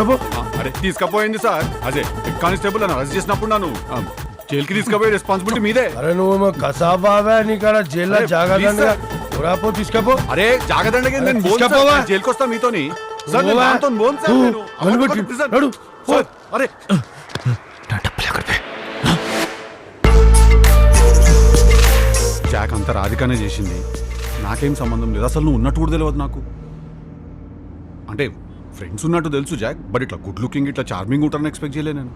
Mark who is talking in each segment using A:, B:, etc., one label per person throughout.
A: తీసుకోపో
B: అరే తీసుకపోయింది సార్ అదే కానిస్టేబుల్ అని అరెస్ట్ చేసినప్పుడు నన్ను ఆ, జైలుకి తీసుకుపోయే రెస్పాన్సిబిలిటీ మీదే
A: అరే నువ్వు కసాబావా నీకాడ జైల్లో
B: please,
A: తీసుకోపో
B: అరే జాగ్రత్త నేను బోన్ సార్,
A: తీసుకపోవా?
B: నేను జైలుకి వస్తా మీతోని సార్ నేను
A: పోవా?
B: దాంతో బోన్ సార్
A: పో.
B: నేను.
A: నడువు
B: అవును,
A: పెట్టి,
B: prison.
A: నడు. పో.
B: సార్, అరే జాక్ అంతా రాధికానే చేసింది నాకేం సంబంధం లేదు అసలు నువ్వు ఉన్నట్టు కూడా తెలియదు నాకు అంటే ఫ్రెండ్స్ ఉన్నట్టు తెలుసు జాక్. బట్ ఇట్లా గుడ్ లుకింగ్ ఇట్లా చార్మింగ్ ఉంటారని ఎక్స్పెక్ట్ చేయలే నేను.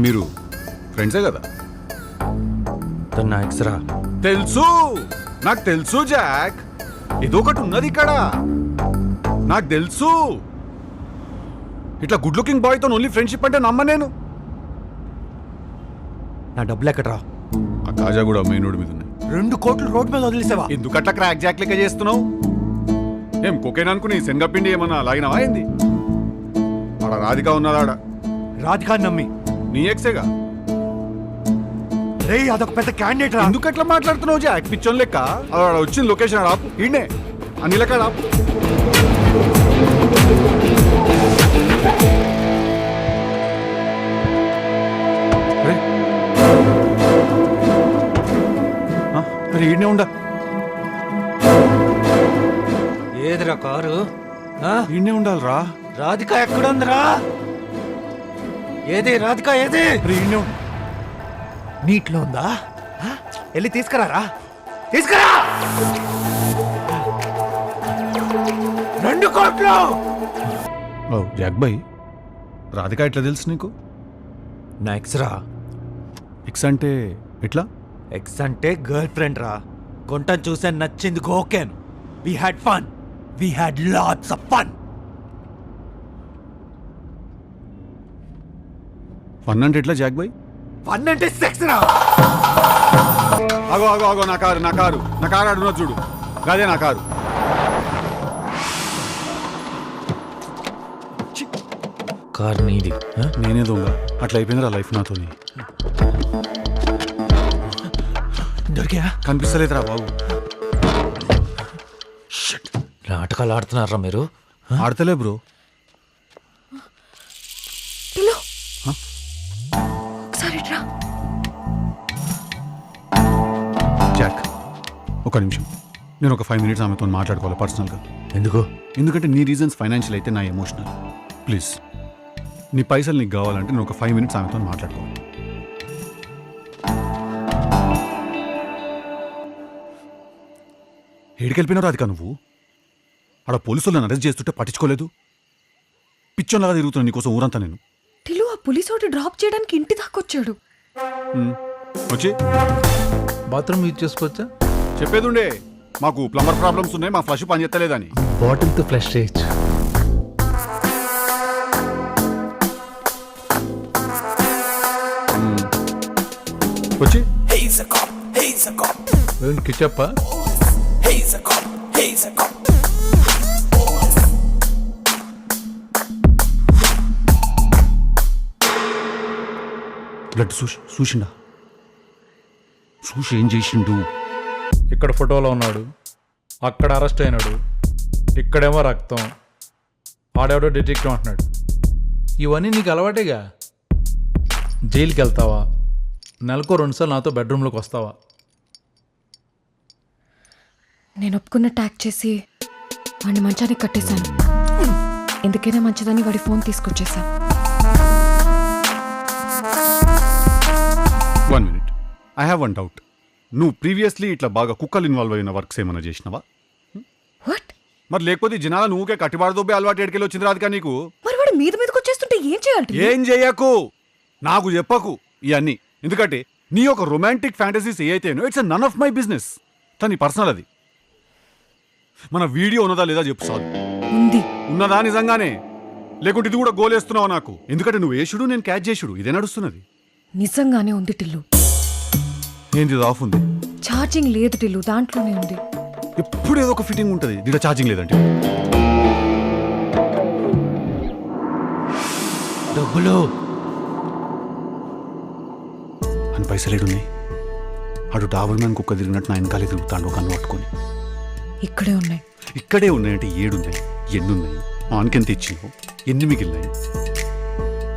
B: మీరు ఫ్రెండ్సే కదా?
C: నా ఎక్స్రా
B: తెలుసు. నాకు తెలుసు జాక్. ఏదో ఒకటి ఉన్నది ఇక్కడ. నాకు తెలుసు. ఇట్లా గుడ్ లుకింగ్ బాయ్తో ఓన్లీ ఫ్రెండ్షిప్ అంటే నమ్మ నేను.
C: నా డబ్బులు ఎక్కడరా
B: ఆ కాజా కూడా మెయిన్ రోడ్ మీద ఉన్నాయి.
C: రెండు కోట్లు రోడ్ మీద వదిలేసావా?
B: ఎందుకట్లా క్రాక్ జాక్ లెక్క చేస్తున్నావు? ఏం కొకేన్ అనుకుని శనగపిండి ఏమన్నా లాగినావా ఏంది? ఆడ రాధిక ఉన్నదా ఆడ
C: రాధికా నమ్మి.
B: నీ ఎక్సేగా?
C: రే అదొక పెద్ద క్యాండిడేట్ రా.
B: ఎందుకట్లా మాట్లాడుతున్నావు జాక్ పిచ్చోన్ లెక్క. ఆడ వచ్చింది లొకేషన్ ఆపు. ఈడనే. అన్ని
C: ఏదిరా కారు. ఆ?
B: ఈడనే ఉండాలిరా.
C: రాధిక ఎక్కడుందిరా? ఏది రాధిక ఏది?
B: ఉండు.
C: నీటిలో ఉందా? వెళ్ళి తీసుకురారా? తీసుకురా! రెండు కోట్లు!
B: ఓ జాక్ బాయ్ రాధిక ఎట్లా తెలుసు నీకు?
C: నా ఎక్స్రా
B: ఎక్స్ అంటే ఎట్లా?
C: ఎక్స్ అంటే గర్ల్ ఫ్రెండ్ రా. గుంట చూసే నచ్చింది గోకెన్. We had fun we had lots of fun
B: fun అంటే ఎట్లా జాక్ బాయ్
C: ఫన్ అంటే సెక్స్ రా.
B: ఆగో ఆగో ఆగో నా కారు నా కారు. నా కారు అడుగున చూడు. అదే నా కారు.
C: కార్ నీది
B: నేనే దొంగ. అట్లా అయిపోయిందిరా లైఫ్ నాతోని.
C: దొరికా
B: కనిపిస్తలేదురా బాబు.
C: నాటకాలు ఆడుతున్నారా మీరు
B: ఆడతలే బ్రో.
D: ఒకసారి
B: జాక్ ఒక నిమిషం. నేను ఒక ఫైవ్ మినిట్స్ ఆమెతో మాట్లాడుకోవాలి పర్సనల్గా.
C: ఎందుకు?
B: ఎందుకంటే నీ రీజన్స్ ఫైనాన్షియల్ అయితే నా ఎమోషనల్. ప్లీజ్ నీ పైసలు నీకు కావాలంటే నేను ఒక ఫైవ్ మినిట్స్ ఆమెతో మాట్లాడుకోవాలి. ఏడికెళ్ళిపోయినావు రాధిక నువ్వు? ఆడ పోలీసులు నన్ను అరెస్ట్ చేస్తుంటే పట్టించుకోలేదు. పిచ్చోన్లాగా తిరుగుతున్నా నీకోసం ఊరంతా నేను.
D: టిల్లు ఆ పోలీస్ ఒకటి డ్రాప్ చేయడానికి ఇంటి దాకా వచ్చాడు.
B: వచ్చి.
E: బాత్రూమ్ యూజ్ చేసుకోవచ్చా?
B: చెప్పేది ఉండే మాకు ప్లంబర్ ప్రాబ్లమ్స్ ఉన్నాయి మా ఫ్లష్ పని చేస్తలేదని
E: బాటిల్తో ఫ్లష్ చేయొచ్చు.
B: వచ్చి.
E: కిచప్పా?
B: బ్లడ్ చూసి చూసిండా చూసి ఏం చేసిండు?
E: ఇక్కడ ఫోటోలో ఉన్నాడు. అక్కడ అరెస్ట్ అయినాడు. ఇక్కడేమో రక్తం. ఆడెవడో డిటెక్టివ్ అంటున్నాడు. ఇవన్నీ నీకు అలవాటేగా? జైలుకి వెళ్తావా నెలకో రెండుసార్లు నాతో బెడ్రూమ్లోకి వస్తావా?
D: నేను ఒప్పుకున్న ట్యాగ్ చేసి వాడిని మంచానికి కట్టేశాను. ఎందుకైనా మంచిదని వాడి ఫోన్ తీసుకొచ్చేసా.
B: ఐ హ్యావ్ వన్ డౌట్ నువ్వు ప్రీవియస్లీ ఇట్లా బాగా కుక్కలు ఇన్వాల్వ్ అయిన వర్క్స్ ఏమైనా చేసినావా?
D: వాట్
B: మరి లేకపోతే జనాల నువ్వుకే కట్టిబాడు దొబ్బే అలవాటు ఎడికెళ్ళి వచ్చింది రాదుగా నీకు?
D: మరి వాడు మీద మీదకి వచ్చేస్తుంటే ఏం చేయాలి?
B: ఏం చెయ్యకు నాకు చెప్పకు ఇవన్నీ. ఎందుకంటే నీ యొక్క రొమాంటిక్ ఫ్యాంటసీస్ ఏ అయితేనో it's none of my business తని పర్సనల్ అది. మన వీడియో ఉన్నదా లేదా చెప్పు చాలు
D: ఉంది.
B: ఉన్నదా నిజంగానే? లేకుంటే ఇది కూడా గోలేస్తున్నావు నాకు? ఎందుకంటే నువ్వు వేసుడు నేను క్యాచ్ చేసుడు ఇదే నడుస్తున్నది.
D: నిజంగానే ఉంది టిల్లు.
B: ఏంది ఆఫ్ ఉంది.
D: ఛార్జింగ్ లేదు టిల్లు దాంట్లోనే ఉంది.
B: ఎప్పుడు ఏదో ఒక ఫిట్టింగ్ ఉంటుంది దీంట్లో ఛార్జింగ్ లేదంటే.
C: డబ్బులు.
B: అని పైసలు ఏడున్నాయి అటు డాబుల్ మ్యాన్ కుక్క తిరిగినట్టు నా వెనకాలే తిరుగుతాడు కన్ను పట్టుకొని.
D: ఇక్కడే ఉన్నాయి.
B: ఇక్కడే ఉన్నాయంటే ఏడున్నాయి ఎన్నున్నాయి ఆన్కెంత ఇచ్చినావు ఎన్ని మిగిలినాయి?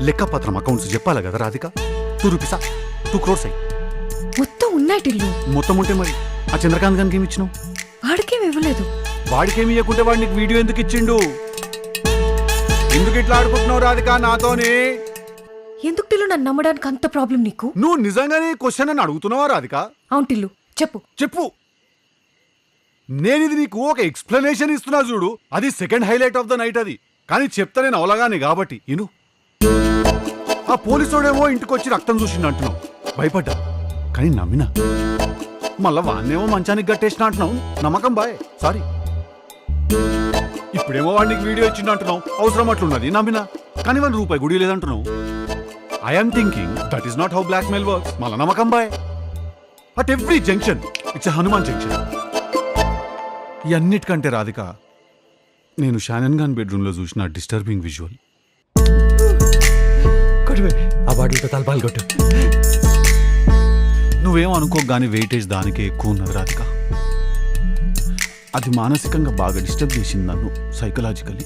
B: లెక్కపత్రం అకౌంట్స్ చెప్పాలి కదా రాధిక? టూ రూపీసా? టూ క్రోర్స్? అయ్యి
D: మొత్తం ఉన్నాయి టిల్లు.
B: మొత్తం ఉంటే మరి ఆ చంద్రకాంత్ గారికి ఏమి ఇచ్చినావు?
D: వాడికేం ఇవ్వలేదు.
B: వాడికేమి ఇవ్వకుంటే వాడు నీకు వీడియో ఎందుకు ఇచ్చిండు? ఎందుకు ఇట్లా ఆడుకుంటున్నావు రాధిక నాతోనే?
D: ఎందుకు టిల్లు నన్ను నమ్మడానికి అంత ప్రాబ్లం నీకు?
B: నువ్వు నిజంగానే క్వశ్చన్ అని అడుగుతున్నావా రాధిక?
D: అవును టిల్లు చెప్పు.
B: చెప్పు. నేను ఇది నీకు ఒక ఎక్స్ప్లెనేషన్ ఇస్తున్నా చూడు. అది second highlight of the night అది. కానీ చెప్తా నేను అవలగానే కాబట్టి ఇను. ఆ పోలీసోడేమో ఇంటికి వచ్చి రక్తం చూసిండు అంటున్నావు. భయపడ్డా? కానీ నమ్మినా? మళ్ళా వాన్నేమో మంచానికి గట్టేసిన అంటున్నావు? నమ్మకం బాయ్ సారీ. ఇప్పుడేమో వాడికి వీడియో ఇచ్చిండు అంటున్నావు అవసరం అట్లున్నది నమ్మినా? కానీ వన్ రూపాయి గుడి లేదంటున్నావు. I'm thinking that is not how blackmail works మళ్ళా నమ్మకం boy. At every junction it's Hanuman junction ఇవన్నిటికంటే Radhika నేను షానన్ ఖాన్ బెడ్రూమ్లో చూసిన డిస్టర్బింగ్ విజువల్
C: ఆ బాడీతో తలపాలు కొట్టు.
B: నువ్వేం అనుకో గానీ వెయిటేజ్ దానికే ఎక్కువ ఉన్నది రాధిక. అది మానసికంగా బాగా డిస్టర్బ్ చేసింది నన్ను psychologically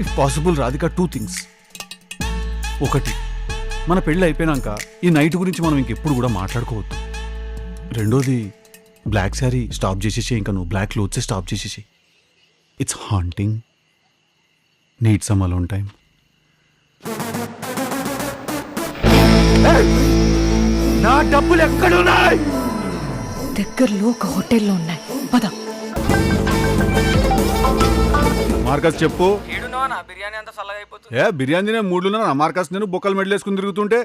B: if possible Radhika two things ఒకటి మన పెళ్ళి అయిపోయినాక ఈ నైట్ గురించి మనం ఇంకెప్పుడు కూడా మాట్లాడుకోవద్దు. రెండోది బ్లాక్ శారీ స్టాప్ చేసేసి ఇంకా నువ్వు బ్లాక్ క్లోత్సే స్టాప్ చేసేసి it's haunting need some alone time
C: నా డబ్బులు ఎక్కడున్నాయి?
D: దగ్గరలో ఒక హోటల్లో ఉన్నాయి. పద.
B: మార్కస్ చెప్పు.
F: బిర్యానీ అంతా చల్లగా అయిపోతుంది.
B: ఏ బిర్యానీ తినే మూడులో నా మార్కస్ నేను బొక్కలు మెడలేసుకుని తిరుగుతుంటే?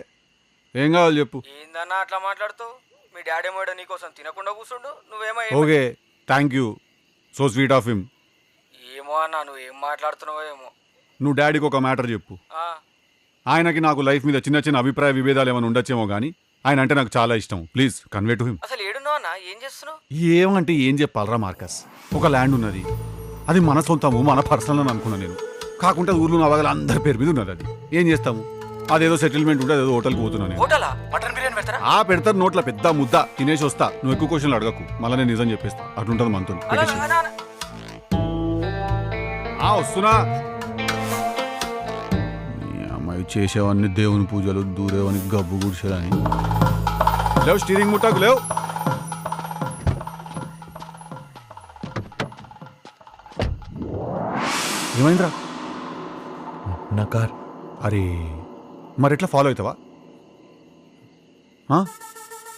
B: ఏం కావాలి చెప్పు.
F: ఏందన్నా అట్లా మాట్లాడుతావు? మీ డాడీ ఏమో ఈడ నీకోసం తినకుండా కూర్చుండు నువ్వేమో
B: okay thank you so sweet of him
F: ఏమో అన్నా నువ్వు ఏం మాట్లాడుతున్నావో ఏమో.
B: నువ్వు డాడీకి ఒక మ్యాటర్ చెప్పు.
F: ఆ,
B: ఆయనకి నాకు లైఫ్ మీద చిన్న చిన్న అభిప్రాయ విభేదాలు ఏమైనా ఉండొచ్చేమో కానీ ఆయన అంటే నాకు చాలా ఇష్టం. Please convey to him.
F: అసలు ఏడున్నావా ఏం చేస్తున్నావు?
B: ఏమంటే ఏం చెప్పాలరా మార్కస్? ఒక ల్యాండ్ ఉన్నది. అది మన సొంతము మన పర్సనల్ అని అనుకున్నా నేను. కాకుంటే ఊర్లో నా వాళ్ళ అందరి పేరు మీద ఉన్నది అది. ఏం చేస్తాము? అదేదో సెటిల్మెంట్ ఉంటే అదేదో హోటల్కి పోతున్నా నేను.
F: హోటలా? మటన్ బిర్యానీ పెడతారా?
B: ఆ పెడతారు నోట్ల పెద్ద ముద్ద. తినేసి వస్తా. నువ్వు ఎక్కువ క్వశ్చన్లు అడగకు. మళ్ళీ నేను నిజం చెప్పేస్తా. అటుంటది మనతో
F: అలా, అలా, అలా.
B: ఆ వస్తున్నా. చేసేవన్నీ దేవుని పూజలు దూరేవని గబ్బు గుడిసేదని లేవు స్టీరింగ్ ముట్టాకు లేవు. ఏమైందిరా?
C: నా కార్.
B: అరే మరి ఎట్లా ఫాలో అవుతావా?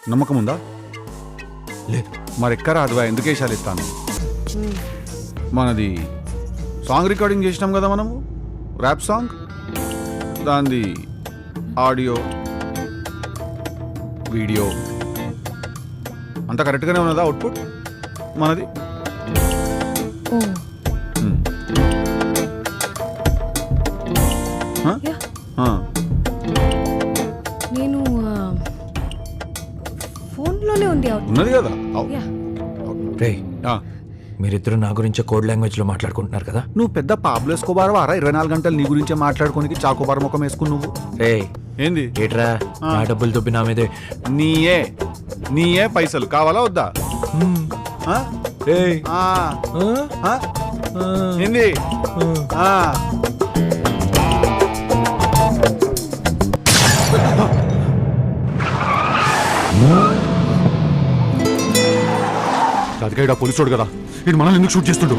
B: నమ్మకం ఉందా?
C: లేదు.
B: మరి ఎక్కరా అదివా ఎందుకు వేషాలు ఇస్తాను మనది సాంగ్ రికార్డింగ్ చేసినాం కదా మనము? Rap song? దాంది ఆడియో వీడియో అంతా కరెక్ట్గానే ఉన్నదా అవుట్పుట్ మనది
D: ఓ? యా. నేను ఆ, ఫోన్లోనే ఉంది అవుట్
B: ఉన్నది కదా అవు.
D: యా
C: రే
B: ఆ.
C: మీరిద్దరు నా గురించి కోడ్ లాంగ్వేజ్లో మాట్లాడుకుంటున్నారు కదా?
B: నువ్వు పెద్ద పాబ్లో ఎస్కోబార్ వారా? ఇరవై నాలుగు గంటలు నీ గురించే మాట్లాడుకోనికి చాకోబార్ ముఖం వేసుకుని నువ్వు.
C: రే
B: ఏంది?
C: ఏట్రా? నా డబ్బులు దొబ్బి నా మీదే.
B: నీయే. నీయే పైసలు. కావాలా వద్దా? ఆ?
C: ఏయ్.
B: ఆ.
C: ఆ?
B: ఆ?
C: ఆ.
B: ఏంది? ఆ. రాధిక పోలీసుడు కదా. ఇది మనల్ని ఎందుకు షూట్ చేస్తుండు?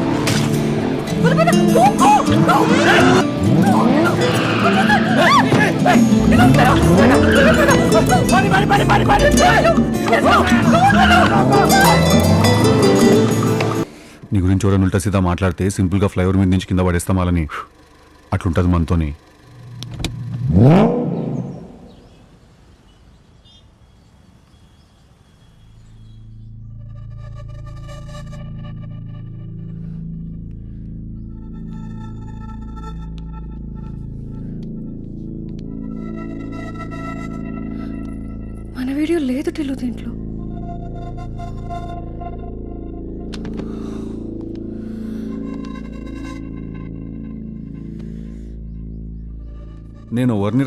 B: నీ గురించి ఎవరైనా ఉంటా సీదా మాట్లాడితే సింపుల్గా ఫ్లైఓవర్ మీద నుంచి కింద పడేస్తామాలని అట్లుంటుంది మనతోని.
D: వీడియో లేదు టిల్లు దీంట్లో.
B: నేను ఎవరిని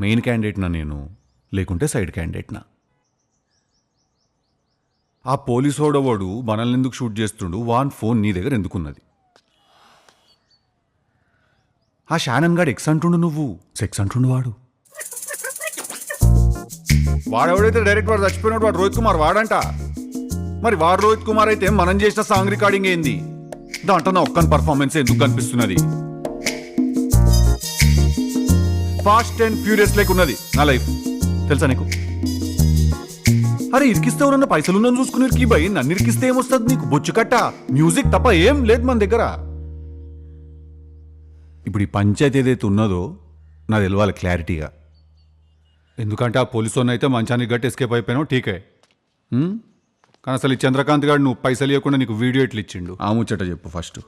B: మెయిన్ క్యాండిడేట్నా నేను లేకుంటే సైడ్ క్యాండిడేట్నా? ఆ పోలీసోడవాడు మనల్ని ఎందుకు షూట్ చేస్తుండు? వాన్ ఫోన్ నీ దగ్గర ఎందుకున్నది? ఆ షానన్ గాడు ఎక్స్ అంటుండు నువ్వు. సెక్స్ అంటుండు వాడు. వాడెవడైతే డైరెక్ట్ వాడు చచ్చిపోయినాడు వాడు రోహిత్ కుమార్ వాడంట. మరి వాడు రోహిత్ కుమార్ అయితే మనం చేసిన సాంగ్ రికార్డింగ్ ఏంది? దాంట్లో నా ఒక్కని పర్ఫార్మెన్స్ ఎందుకు కనిపిస్తున్నది? ఫాస్ట్ అండ్ ఫ్యూరియస్ లైక్ ఉన్నది నా లైఫ్ తెలుసా నీకు? అరే ఇరికిస్తే ఎవరన్నా పైసలు చూసుకుని ఇరికి భయ్? నన్ను ఇరికిస్తే ఏమొస్తుంది నీకు? బొచ్చు కట్ట? మ్యూజిక్ తప్ప ఏం లేదు మన దగ్గర. ఇప్పుడు ఈ పంచాయతీ ఏదైతే ఉన్నదో నాకు తెలియాలి క్లారిటీగా ఎందుకంటే ఆ పోలీసు అయితే మంచానికి గట్టి ఎస్కేప్ అయిపోయినావు ఠీకే. కానీ అసలు ఈ చంద్రకాంత్ గారు నువ్వు పైసలు ఇవ్వకుండా నీకు వీడియో ఎట్లు ఇచ్చిండు ఆ ముచ్చట చెప్పు ఫస్ట్.